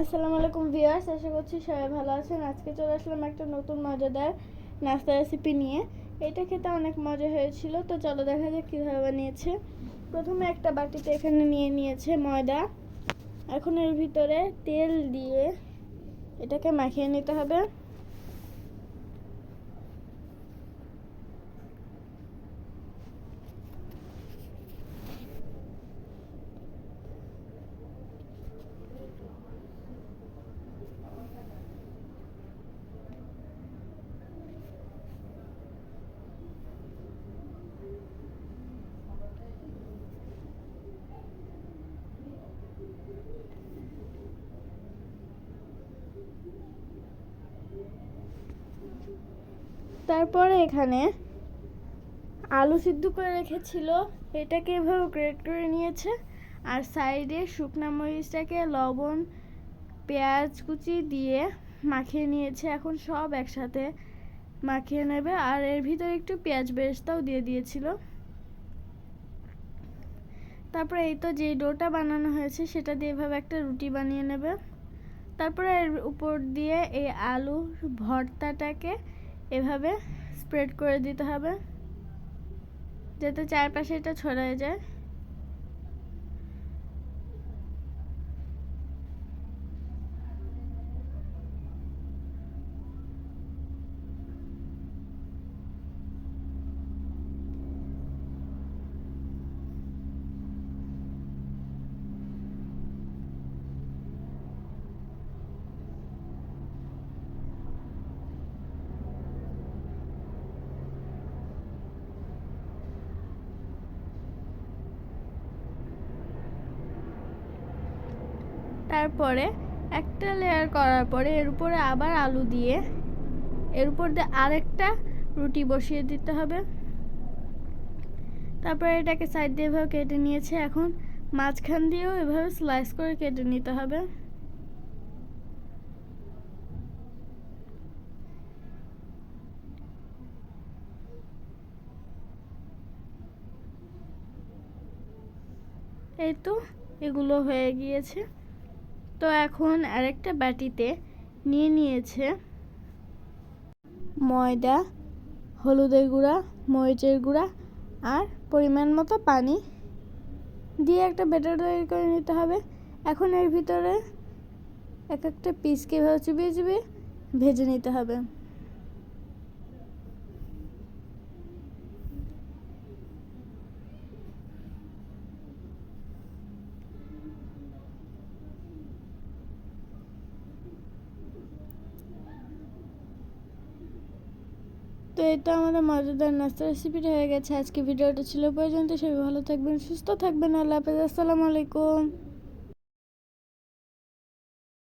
আসসালামু আলাইকুম ভিউয়ার্স, আশা করছি সবাই ভালো আছেন। আজকে চলে আসলাম একটা নতুন মজাদার নাস্তা রেসিপি নিয়ে। এটা খেতে অনেক মজা হয়েছিল, তো চলো দেখা যাক কীভাবে বানিয়েছে। প্রথমে একটা বাটিতে এখানে নিয়ে নিয়েছে ময়দা। এখন এর ভিতরে তেল দিয়ে এটাকে মাখিয়ে নিতে হবে। তারপরে এখানে আলু সিদ্ধ করে রেখেছিল। এটাকে এভাবে গ্রেট করে নিয়েছে। আর সাইডে শুকনা মরিচটাকে, লবণ, পেঁয়াজ কুচি দিয়ে মাখিয়ে নিয়েছে। এখন সব একসাথে মাখিয়ে নেবে। আর এর ভিতরে একটু পেঁয়াজ বেরেস্তাও দিয়ে দিয়েছিল। তারপরে এই তো যে ডোটা বানানো হয়েছে, সেটা দিয়ে এভাবে একটা রুটি বানিয়ে নেবে। তারপরে এর উপর দিয়ে এই আলু ভর্তাটাকে এভাবে স্প্রেড করে দিতে হবে যাতে চারপাশে এটা ছড়ায় যায়। তারপরে একটা লেয়ার করার পরে এর উপরে আবার আলু দিয়ে এর উপর দিয়ে আরেকটা রুটি বসিয়ে দিতে হবে। তারপরে এটাকে সাইড দিয়ে এভাবে কেটে নিয়েছে। এখন মাঝখান দিয়েও এভাবে স্লাইস করে কেটে নিতে হবে। এই তো এগুলো হয়ে গিয়েছে। তো এখন আরেকটা বাটিতে নিয়ে নিয়েছে ময়দা, হলুদের গুঁড়া, মরিচের গুঁড়া আর পরিমাণ মতো পানি। দিয়ে একটা ব্যাটার তৈরি করে নিতে হবে। এখন এর ভিতরে এক একটা পিসকে এভাবে চুবিয়ে চুবিয়ে ভেজে নিতে হবে। তো এটা আমাদের মজাদার নাস্তা রেসিপিটা হয়ে গেছে। আজকে ভিডিওটা ছিল পর্যন্ত। সবাই ভালো থাকবেন, সুস্থ থাকবেন। আল্লাহ হাফেজ। আসসালামু আলাইকুম।